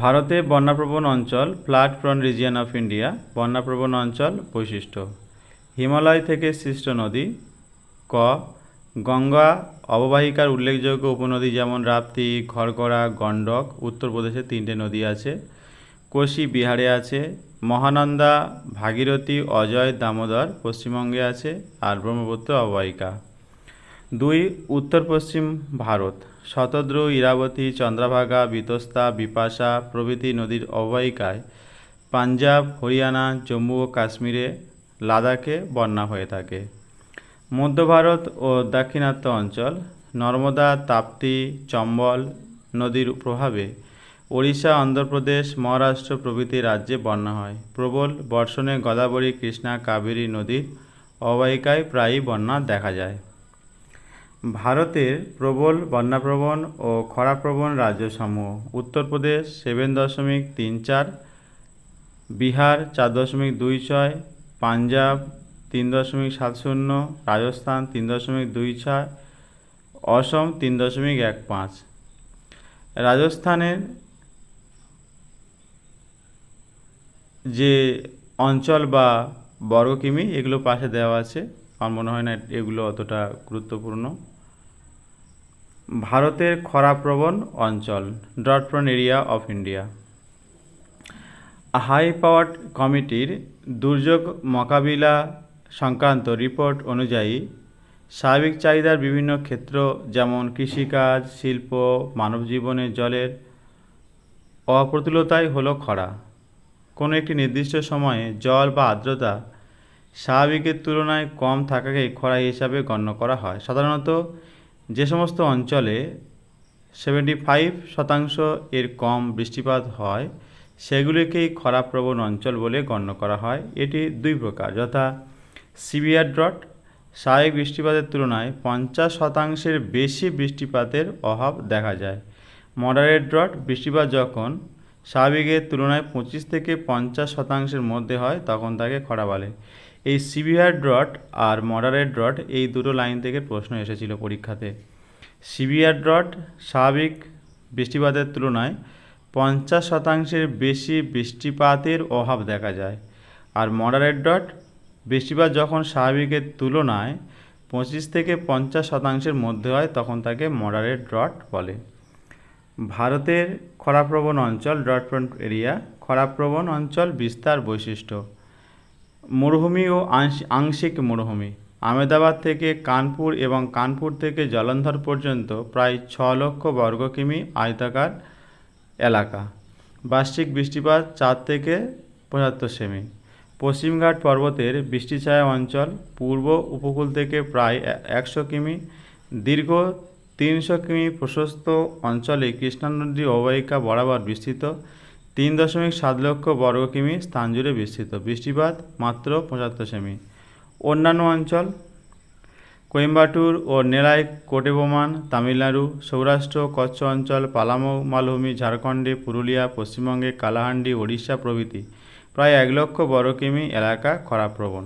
ভারতে বন্যাপ্রবণ অঞ্চল, flood prone region of India, বন্যাপ্রবণ অঞ্চল বৈশিষ্ট্য। হিমালয় থেকে সৃষ্ট নদী, ক, গঙ্গা, অববাহিকার উল্লেখযোগ্য উপনদী যেমন রাপ্তি, ঘরগড়া, গণ্ডক উত্তরপ্রদেশে তিনটে নদী আছে, কোশি বিহারে আছে, মহানন্দা, ভাগীরথী, অজয়, দামোদর, পশ্চিমবঙ্গে আছে, আর ব্রহ্মপুত্র অববাহিকা। দুই উত্তর পশ্চিম ভারত। শতদ্রু, ইরাবতী, চন্দ্রভাগা, বিতস্তা, বিপাশা প্রভৃতি নদীর অববাহিকায় পাঞ্জাব, হরিয়ানা, জম্মু ও কাশ্মীরে লাদাখে বন্যা হয়ে থাকে। মধ্য ভারত ও দাক্ষিণাত্য অঞ্চল, নর্মদা, তাপ্তি, চম্বল নদীর প্রভাবে ওড়িশা, অন্ধ্রপ্রদেশ, মহারাষ্ট্র প্রভৃতি রাজ্যে বন্যা হয়। প্রবল বর্ষণে গোদাবরী, কৃষ্ণা, কাবেরী নদীর অববাহিকায় প্রায়ই বন্যা দেখা যায়। ভারতের প্রবল বন্যাপ্রবণ ও খরাপ্রবণ রাজ্যসমূহ, উত্তরপ্রদেশ সেভেন দশমিক তিন চার, বিহার চার দশমিক দুই ছয়, পাঞ্জাব তিন দশমিক সাত শূন্য, রাজস্থান তিন দশমিক দুই ছয়, অসম তিন দশমিক এক পাঁচ। রাজস্থানের যে অঞ্চল বা বর্গকিমি, এগুলো পাশে দেওয়া আছে। আমার মনে হয় না এগুলো অতটা গুরুত্বপূর্ণ। ভারতের খরাপ্রবণ অঞ্চল drought prone area of India. High power কমিটির দুর্যোগ মোকাবিলা সংক্রান্ত রিপোর্ট অনুযায়ী স্বাভাবিক চাহিদার বিভিন্ন ক্ষেত্র যেমন কৃষিকাজ, শিল্প, মানবজীবনের জলের অপ্রতুলতাই হলো খরা। কোনো একটি নির্দিষ্ট সময়ে জল বা আর্দ্রতা স্বাভাবিকের তুলনায় কম থাকাকেই খরা হিসাবে গণ্য করা হয়। সাধারণত যে সমস্ত অঞ্চলে সেভেন্টি ফাইভ শতাংশ এর কম বৃষ্টিপাত হয়, সেগুলিকেই খরাপ্রবণ অঞ্চল বলে গণ্য করা হয়। এটি দুই প্রকার, যথা সিভিয়ার ড্রট স্বাভাবিক বৃষ্টিপাতের তুলনায় পঞ্চাশ শতাংশের বেশি বৃষ্টিপাতের অভাব দেখা যায়। মডারেট ড্রট বৃষ্টিপাত যখন স্বাভাবিকের তুলনায় পঁচিশ থেকে পঞ্চাশ শতাংশের মধ্যে হয়, তখন তাকে খরা বলে। এই সিভিয়ার ড্রট আর মডারেট ড্রট এই দুটো লাইন থেকে প্রশ্ন এসেছিল পরীক্ষাতে। সিভিয়ার ড্রট স্বাভাবিক বৃষ্টিপাতের তুলনায় পঞ্চাশ শতাংশের বেশি বৃষ্টিপাতের অভাব দেখা যায়। আর মডারেট ডট বৃষ্টিপাত যখন স্বাভাবিকের তুলনায় পঁচিশ থেকে পঞ্চাশ শতাংশের মধ্যে হয়, তখন তাকে মডারেট ড্রট বলে। ভারতের খরাপ্রবণ অঞ্চল ড্রট এরিয়া, খরাপ্রবণ অঞ্চল বিস্তার বৈশিষ্ট্য। মরুভূমি ও আংশিক মরুভূমি। আমেদাবাদ থেকে কানপুর এবং কানপুর থেকে জলন্ধর পর্যন্ত প্রায় ছ লক্ষ বর্গ কিমি আয়তাকার এলাকা। বার্ষিক বৃষ্টিপাত চার থেকে পঁচাত্তর সেমি। পশ্চিমঘাট পর্বতের বৃষ্টিছায়া অঞ্চল পূর্ব উপকূল থেকে প্রায় একশো কিমি, দীর্ঘ তিনশো কিমি প্রশস্ত অঞ্চলে কৃষ্ণা নদী অববাহিকা বরাবর বিস্তৃত। তিন দশমিক সাত লক্ষ বর্গ কিমি স্থান জুড়ে বিস্তৃত। বৃষ্টিপাত মাত্র পঁচাত্তর সেমি। অন্যান্য অঞ্চল, কোয়েম্বাটুর ও নেলাই কোটেবোমান, তামিলনাড়ু, সৌরাষ্ট্র, কচ্ছ অঞ্চল, পালামো, মালভূমি, ঝাড়খণ্ডে, পুরুলিয়া, পশ্চিমবঙ্গে, কালাহান্ডি, ওড়িশা প্রভৃতি প্রায় এক লক্ষ বর্গ কিমি এলাকা খরাপ্রবণ।